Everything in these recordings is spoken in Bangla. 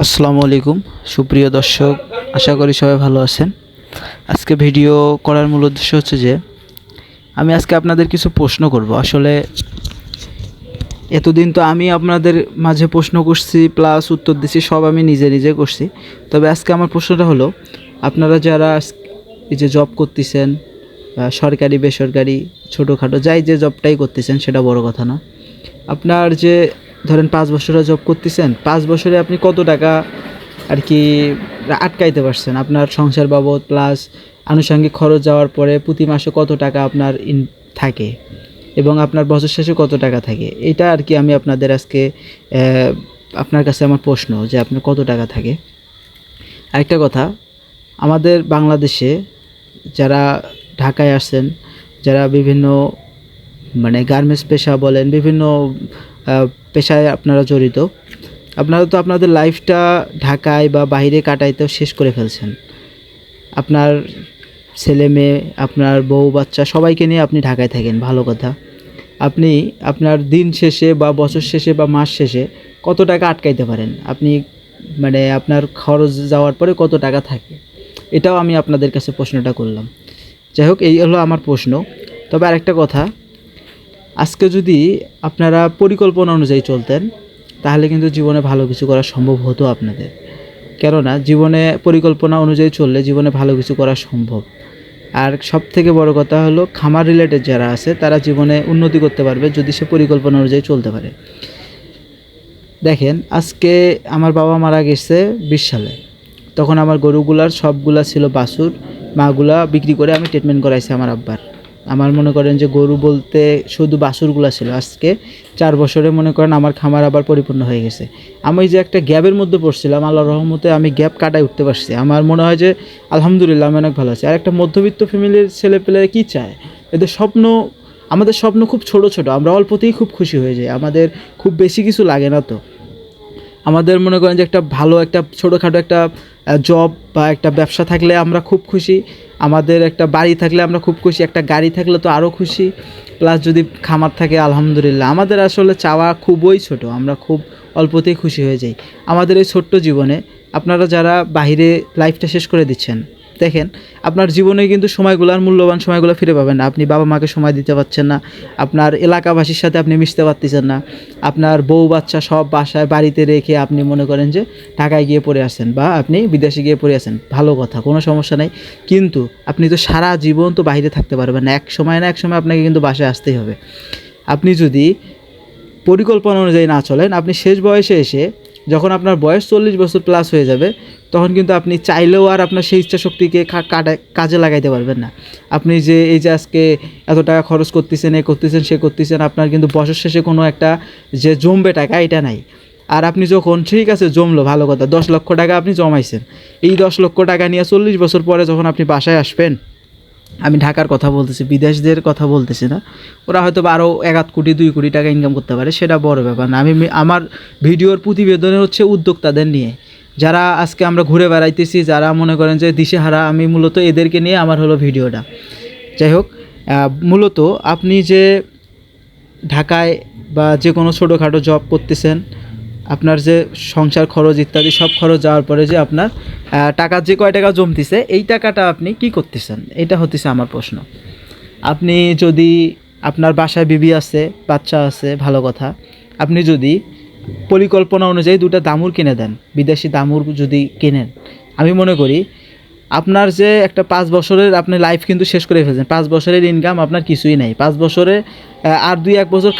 আসসালামু আলাইকুম। সুপ্রিয় দর্শক, আশা করি সবাই ভালো আছেন। আজকে ভিডিও করার মূল উদ্দেশ্য হচ্ছে যে, আমি আজকে আপনাদের কিছু প্রশ্ন করব। আসলে এতদিন তো আমি আপনাদের মাঝে প্রশ্ন করছি প্লাস উত্তর দিছি, সব আমি নিজে নিজে করছি। তবে আজকে আমার প্রশ্নটা হলো, আপনারা যারা এই যে জব করতেছেন সরকারি, বেসরকারি, ছোটোখাটো, যাই যে জবটাই করতেছেন, সেটা বড় কথা না। আপনার যে ধরেন পাঁচ বছরে জব করতেছেন, পাঁচ বছরে আপনি কত টাকা আর কি আটকাইতে পারছেন? আপনার সংসার বাবদ প্লাস আনুষঙ্গিক খরচ যাওয়ার পরে প্রতি মাসে কত টাকা আপনার ইন থাকে? এবং আপনার বছর শেষে কত টাকা থাকে? এটা আর কি আমি আপনাদের আজকে আপনার কাছে আমার প্রশ্ন যে আপনার কত টাকা থাকে? আরেকটা কথা, আমাদের বাংলাদেশে যারা ঢাকায় আসছেন, যারা বিভিন্ন মানে গার্মেন্টস পেশা বলেন, বিভিন্ন পেশায় আপনারা জড়িত। আপনারা তো আপনাদের লাইফটা ঢাকায় বা বাইরে কাটাইতেও শেষ করে ফেলছেন। আপনার ছেলে মেয়ে, আপনার বউ, বাচ্চা, সবাইকে নিয়ে আপনি ঢাকায় থাকেন, ভালো কথা। আপনি আপনার দিন শেষে বা বছর শেষে বা মাস শেষে কত টাকা আটকাইতে পারেন? আপনি মানে আপনার খরচ যাওয়ার পরে কত টাকা থাকে? এটাও আমি আপনাদের কাছে প্রশ্নটা করলাম। যাই হোক, এই হলো আমার প্রশ্ন। তবে আরেকটা কথা আজকে যদি আপনারা পরিকল্পনা অনুযায়ী চলতেন, তাহলে কিন্তু জীবনে ভালো কিছু করা সম্ভব হতো আপনাদের। কেননা, জীবনে পরিকল্পনা অনুযায়ী চললে জীবনে ভালো কিছু করা সম্ভব। আর সব থেকে বড় কথা হলো, খামার রিলেটেড যারা আছে, তারা জীবনে উন্নতি করতে পারবে যদি সে পরিকল্পনা অনুযায়ী চলতে পারে। দেখেন, আজকে আমার বাবা মারা গেছে বিশ সালে। তখন আমার গরুগুলার সবগুলা ছিল বাছুর, মাগুলা বিক্রি করে আমি ট্রিটমেন্ট করাইছি আমার আব্বার। আমার মনে করেন যে গরু বলতে শুধু বাছুরগুলা ছিল। আজকে চার বছরে মনে করেন আমার খামার আবার পরিপূর্ণ হয়ে গেছে। আমি যে একটা গ্যাপের মধ্যে পড়ছিলাম আল্লাহ রহমতে আমি গ্যাপ কাটায় উঠতে পারছি। আমার মনে হয় যে আলহামদুলিল্লাহ আমি অনেক ভালো আছি। আর একটা মধ্যবিত্ত ফ্যামিলির ছেলে পেলে কী চায়? এদের স্বপ্ন, আমাদের স্বপ্ন খুব ছোট ছোট। আমরা অল্পতেই খুব খুশি হয়ে যাই। আমাদের খুব বেশি কিছু লাগে না তো। আমাদের মনে করেন যে একটা ভালো একটা ছোটোখাটো একটা জব বা একটা ব্যবসা থাকলে আমরা খুব খুশি। আমাদের একটা বাড়ি থাকলে আমরা খুব খুশি। একটা গাড়ি থাকলে তো আরও খুশি। প্লাস যদি খামার থাকে, আলহামদুলিল্লাহ। আমাদের আসলে চাওয়া খুবই ছোট। আমরা খুব অল্পতেই খুশি হয়ে যাই। আমাদের এই ছোট্ট জীবনে আপনারা যারা বাহিরে লাইফটা শেষ করে দিচ্ছেন দেখেন, আপনার জীবনে কিন্তু সময়গুলোর মূল্যবান সময়গুলো ফিরে পাবেন না। আপনি বাবা মাকে সময় দিতে পারছেন না, আপনার এলাকাবাসীর সাথে আপনি মিশতে পারতেছেন না, আপনার বউ বাচ্চা সব বাসায় বাড়িতে রেখে আপনি মনে করেন যে ঢাকায় গিয়ে পড়ে আসেন বা আপনি বিদেশে গিয়ে পড়ে আসেন ভালো কথা, কোনো সমস্যা নেই। কিন্তু আপনি তো সারা জীবন তো বাইরে থাকতে পারবেন না, এক সময় না এক সময় আপনাকে কিন্তু বাসায় আসতেই হবে। আপনি যদি পরিকল্পনা অনুযায়ী না চলেন, আপনি শেষ বয়সে এসে যখন আপনার বয়স চল্লিশ বছর প্লাস হয়ে যাবে, তখন কিন্তু আপনি চাইলেও আর আপনার সেই ইচ্ছা শক্তিকে কাজে লাগাইতে পারবেন না। আপনি যে এই যে আজকে এত টাকা খরচ করতেছেন, এ করতেছেন, সে করতেছেন, আপনার কিন্তু বছর শেষে কোনো একটা যে জমবে টাকা, এটা নাই। আর আপনি যখন, ঠিক আছে, জমলো, ভালো কথা, দশ লক্ষ টাকা আপনি জমাইছেন। এই দশ লক্ষ টাকা নিয়ে চল্লিশ বছর পরে যখন আপনি বাসায় আসবেন আমি ঢাকার কথা বলতেছি, বিদেশদের কথা বলতেছি না। ওরা হয়তো আরও এক আধ কোটি, দুই কোটি টাকা ইনকাম করতে পারে, সেটা বড় ব্যাপার না। আমি আমার ভিডিওর প্রতিবেদনে হচ্ছে উদ্যোক্তাদের নিয়ে। যারা আজকে আমরা ঘুরে বেড়াইতেছি, যারা মনে করেন যে দিশেহারা, আমি মূলত এদেরকে নিয়ে আমার হলো ভিডিওটা। যাই হোক মূলত আপনি যে ঢাকায় বা যে কোনো ছোটোখাটো জব করতেছেন আপনার যে সংসার খরচ ইত্যাদি সব খরচ যাওয়ার পরে যে আপনার টাকা যে কয় টাকা জমতেছে, এই টাকাটা আপনি কি করতেছেন? এটা হতেছে আমার প্রশ্ন। আপনি যদি আপনার বাসায় বিবি আছে, বাচ্চা আছে, ভালো কথা, আপনি যদি পরিকল্পনা অনুযায়ী দুটো দামুর কিনে দেন, বিদেশি দামুর যদি কেনেন, আমি মনে করি আপনার যে একটা পাঁচ বছরের আপনি লাইফ কিন্তু শেষ করে ফেলছেন, পাঁচ বছরের ইনকাম আপনার কিছুই নাই। পাঁচ বছরে আর দুই এক বছর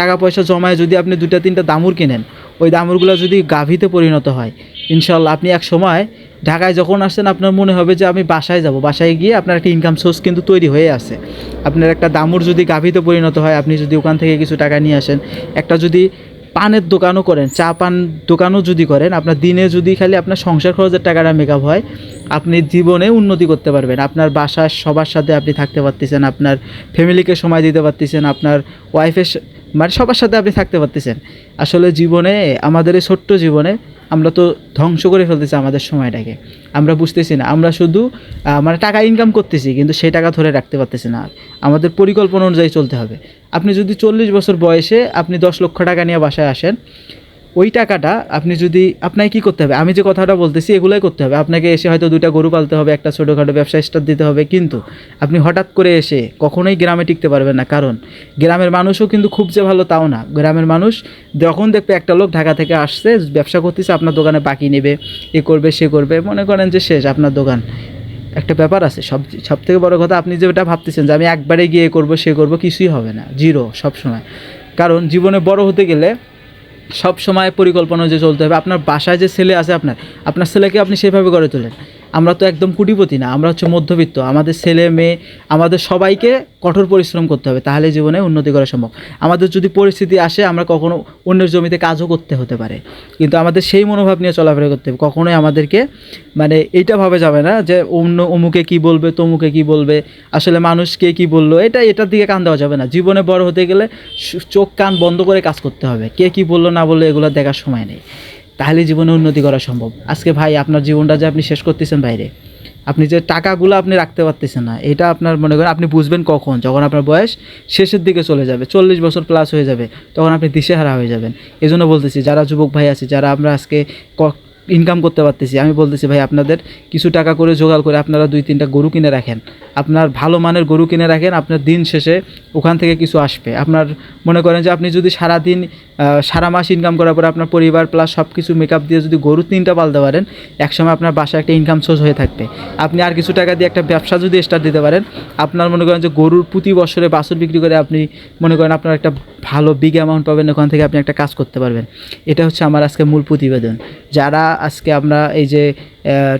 টাকা পয়সা জমায় যদি আপনি দুটা তিনটা দামুর কিনেন, ওই দামুরগুলো যদি গাভীতে পরিণত হয় ইনশাল্লাহ আপনি এক সময় ঢাকায় যখন আসছেন, আপনার মনে হবে যে আমি বাসায় যাব। বাসায় গিয়ে আপনার একটা ইনকাম সোর্স কিন্তু তৈরি হয়ে আছে। আপনার একটা দামুর যদি গাভীতে পরিণত হয়, আপনি যদি ওখান থেকে কিছু টাকা নিয়ে আসেন, একটা যদি পানের দোকানও করেন, চা পান দোকানও যদি করেন, আপনার দিনে যদি খালি আপনার সংসার খরচের টাকাটা মেকআপ হয়, আপনি জীবনে উন্নতি করতে পারবেন। আপনার বাসার সবার সাথে আপনি থাকতে পারতেছেন, আপনার ফ্যামিলিকে সময় দিতে পারতেছেন, আপনার ওয়াইফের মানে সবার সাথে আপনি থাকতে পারতেছেন। আসলে জীবনে, আমাদের এই ছোট্ট জীবনে আমরা তো ধ্বংস করে ফেলতেছি আমাদের সময়টাকে। আমরা বুঝতেছি না, আমরা শুধু মানে টাকা ইনকাম করতেছি, কিন্তু সেই টাকা ধরে রাখতে পারতেছি না আমাদের পরিকল্পনা অনুযায়ী চলতে হবে। আপনি যদি চল্লিশ বছর বয়সে আপনি দশ লক্ষ টাকা নিয়ে বাসায় আসেন ওই টাকাটা আপনি যদি, আপনাকে কী করতে হবে? আমি যে কথাটা বলতেছি, এগুলোই করতে হবে। আপনাকে এসে হয়তো দুইটা গরু পালতে হবে, একটা ছোটোখাটো ব্যবসা স্টার্ট দিতে হবে, কিন্তু আপনি হঠাৎ করে এসে কখনোই গ্রামে টিকতে পারবেন না। কারণ গ্রামের মানুষও কিন্তু খুব যে ভালো তাও না। গ্রামের মানুষ যখন দেখবে একটা লোক ঢাকা থেকে আসছে, ব্যবসা করতেছে, আপনার দোকানে বাকি নেবে, এ করবে, সে করবে, মনে করেন যে শেষ, আপনার দোকান। একটা ব্যাপার আছে, সব সব থেকে বড় কথা আপনি যেটা ভাবতেছেন যে আমি একবারে গিয়ে করব, সে করব, কিছুই হবে না। জিরো সবসময়। কারণ জীবনে বড় হতে গেলে সব সময় পরিকল্পনা যে চলতে হবে। আপনার বাসায় যে ছেলে আছে আপনার আপনার ছেলেকে আপনি সেভাবে গড়ে তোলেন। আমরা তো একদম কুটিপতি না, আমরা হচ্ছে মধ্যবিত্ত, আমাদের ছেলে মেয়ে, আমাদের সবাইকে কঠোর পরিশ্রম করতে হবে, তাহলে জীবনে উন্নতি করা সম্ভব। আমাদের যদি পরিস্থিতি আসে, আমরা কখনো অন্যের জমিতে কাজও করতে হতে পারে। কিন্তু আমাদের সেই মনোভাব নিয়ে চলাফেরা করতে হবে, কখনোই আমাদেরকে মানে এইটা ভাবে যাবে না যে অন্য অমুকে কি বলবে, তমুকে কি বলবে, আসলে মানুষকে কি বলল, এটা, এটার দিকে কান দেওয়া যাবে না। জীবনে বড় হতে গেলে চোখ কান বন্ধ করে কাজ করতে হবে, কে কি বলল না বলল, এগুলো দেখার সময় নেই। তাহলে জীবনে উন্নতি করা সম্ভব। আজকে ভাই, আপনার জীবনটা যে আপনি শেষ করতেছেন বাইরে, আপনি যে টাকাগুলো আপনি রাখতে পারতেছেন না, এটা আপনার মনে করেন, আপনি বুঝবেন কখন? যখন আপনার বয়স শেষের দিকে চলে যাবে, চল্লিশ বছর প্লাস হয়ে যাবে, তখন আপনি দিশেহারা হয়ে যাবেন। এই জন্য বলতেছি, যারা যুবক ভাই আছে, যারা আমরা আজকে ইনকাম করতে পারতেছি। আমি বলতেছি, ভাই, আপনাদের কিছু টাকা করে জোগাড় করে আপনারা দুই, তিনটা গরু কিনে রাখেন। আপনার ভালো মানের গরু কিনে রাখেন, আপনার দিন শেষে ওখান থেকে কিছু আসবে। আপনার মনে করেন যে, আপনি যদি সারা দিন সারা মাস ইনকাম করার পরে আপনার পরিবার প্লাস সব কিছু মেকআপ দিয়ে যদি গরু তিনটা পালতে পারেন, একসময় আপনার বাসায় একটা ইনকাম সোর্স হয়ে থাকবে। আপনি আর কিছু টাকা দিয়ে একটা ব্যবসা যদি স্টার্ট দিতে পারেন, আপনার মনে করেন যে, গরুর প্রতি বছরে বাছুর বিক্রি করে আপনি মনে করেন আপনার একটা ভালো বিগ অ্যামাউন্ট পাবেন, ওখান থেকে আপনি একটা কাজ করতে পারবেন। এটা হচ্ছে আমার আজকে মূল প্রতিবেদন। যারা আজকে আমরা এই যে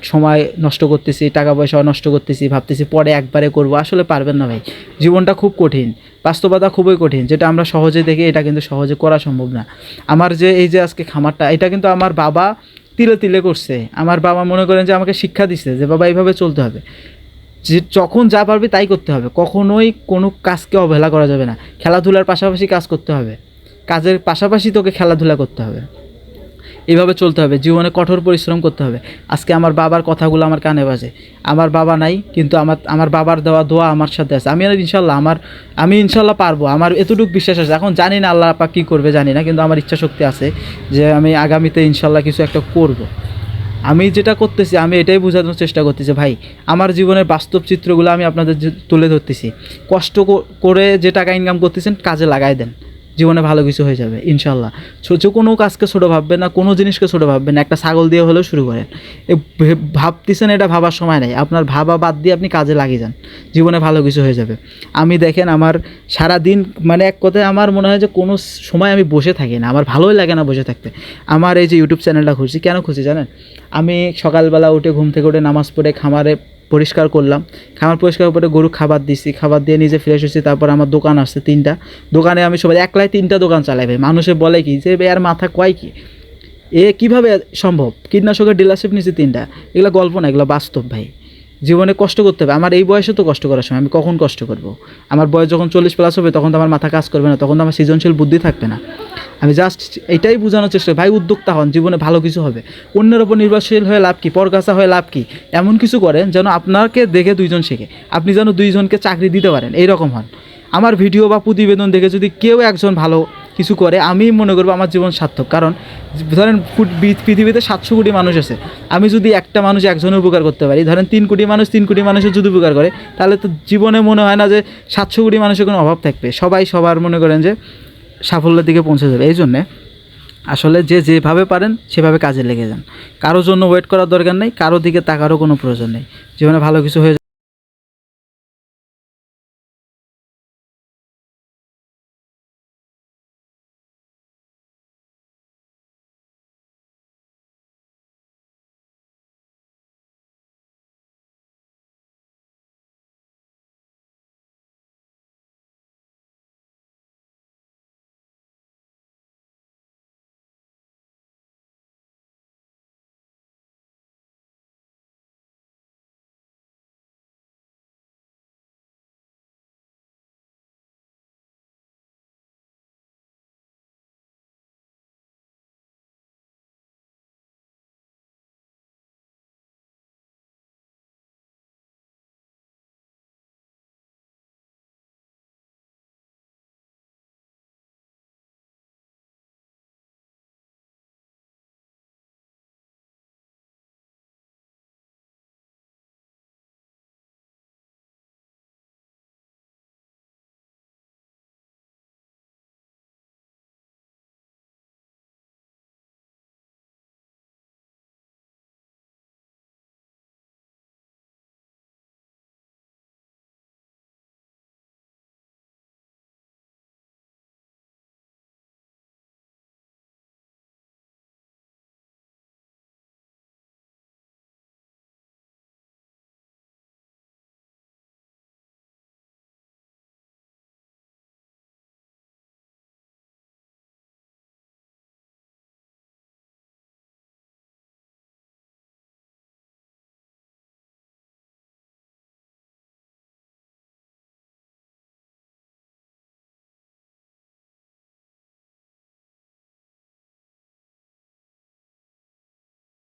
সময় নষ্ট করতেছি, টাকা পয়সা নষ্ট করতেছি, ভাবতেছি পরে একবারে করব। আসলে পারবেন না ভাই। জীবনটা খুব কঠিন, বাস্তবতা খুবই কঠিন, যেটা আমরা সহজে দেখি, এটা কিন্তু সহজে করা সম্ভব না। আমার যে, এই যে আজকে খামারটা, এটা কিন্তু আমার বাবা তিলে তিলে করছে। আমার বাবা মনে করেন যে আমাকে শিক্ষা দিচ্ছে যে, বাবা, এইভাবে চলতে হবে। যে, যখন যা পারবে তাই করতে হবে। কখনোই কোনো কাজকে অবহেলা করা যাবে না। খেলাধুলার পাশাপাশি কাজ করতে হবে। কাজের পাশাপাশি তোকে খেলাধুলা করতে হবে। এইভাবে চলতে হবে, জীবনে কঠোর পরিশ্রম করতে হবে। আজকে আমার বাবার কথাগুলো আমার কানে বাজে। আমার বাবা নাই, কিন্তু আমার আমার বাবার দেওয়া দোয়া আমার সাথে আছে। আমি ইনশাল্লাহ আমার, আমি ইনশাল্লাহ পারব। আমার এতটুকু বিশ্বাস আছে। এখন জানি না আল্লাহ আপা কী করবে, জানি না, কিন্তু আমার ইচ্ছা শক্তি আছে যে আমি আগামীতে ইনশাল্লাহ কিছু একটা করব। আমি যেটা করতেছি, আমি এটাই বোঝানোর চেষ্টা করতেছি ভাই, আমার জীবনের বাস্তব চিত্রগুলো আমি আপনাদের তুলে ধরতেছি। কষ্ট করে যে টাকা ইনকাম করতেছেন, কাজে লাগাই দেন। জীবনে ভালো কিছু হয়ে যাবে ইনশাল্লাহ ছোট কোনো কাজকে ছোটো ভাববেন না, কোনো জিনিসকে ছোটো ভাববেন না, একটা ছাগল দিয়ে হলেও শুরু করেন। ভাবতেছেন এটা ভাবার সময় নেই, আপনার ভাবা বাদ দিয়ে আপনি কাজে লাগিয়ে যান, জীবনে ভালো কিছু হয়ে যাবে। আমি দেখেন আমার সারা দিন মানে এক কথায় আমার মনে হয় যে কোনো সময় আমি বসে থাকি না, আমার ভালোই লাগে না বসে থাকতে। আমার এই যে ইউটিউব চ্যানেলটা খুঁজছি কেন খুঁজছি জানেন? আমি সকালবেলা উঠে ঘুম থেকে উঠে নামাজ পড়ে খামারে পরিষ্কার করলাম। খামার পরিষ্কার করে গরু খাবার দিছি, খাবার দিয়ে নিজে ফ্রেশ হয়েছি, তারপর আমার দোকান আসছে তিনটা। দোকানে আমি সবাই একলাই তিনটা দোকান চালাই ভাই। মানুষে বলে কি যে, ভাই, আর মাথা কয় কি? এ কীভাবে সম্ভব? কীটনাশকের ডিলারশিপ নিয়েছি তিনটা। এগুলো গল্প না, এগুলো বাস্তব ভাই। জীবনে কষ্ট করতে হবে। আমার এই বয়সে তো কষ্ট করার সময়, আমি কখন কষ্ট করব? আমার বয়স যখন চল্লিশ প্লাস হবে, তখন তো আমার মাথা কাজ করবে না, তখন তো আমার সৃজনশীল বুদ্ধি থাকবে না। আমি জাস্ট এটাই বোঝানোর চেষ্টা ভাই উদ্যোক্তা হন, জীবনে ভালো কিছু হবে। অন্যের ওপর নির্ভরশীল হয়ে লাভ কি পরগাছা হয়ে লাভ কী, এমন কিছু করেন যেন আপনাকে দেখে দুইজন শেখে। আপনি যেন দুইজনকে চাকরি দিতে পারেন, এইরকম হন। আমার ভিডিও বা প্রতিবেদন দেখে যদি কেউ একজন ভালো কিছু করে, আমি মনে করব আমার জীবন সার্থক। কারণ ধরেন পৃথিবীতে সাতশো কোটি মানুষ আছে। আমি যদি একটা মানুষ একজনের উপকার করতে পারি, ধরেন তিন কোটি মানুষ, তিন কোটি মানুষের যদি উপকার করে, তাহলে তো জীবনে মনে হয় না যে সাতশো কোটি মানুষের কোনো অভাব থাকবে। সবাই সবার মনে করেন যে সাফল্যের দিকে পৌঁছে যাবে। এই জন্যে আসলে যে যেভাবে পারেন, সেভাবে কাজে লেগে যান। কারোর জন্য ওয়েট করার দরকার নেই, কারও দিকে তাকারও কোনো প্রয়োজন নেই। জীবনে ভালো কিছু হয়ে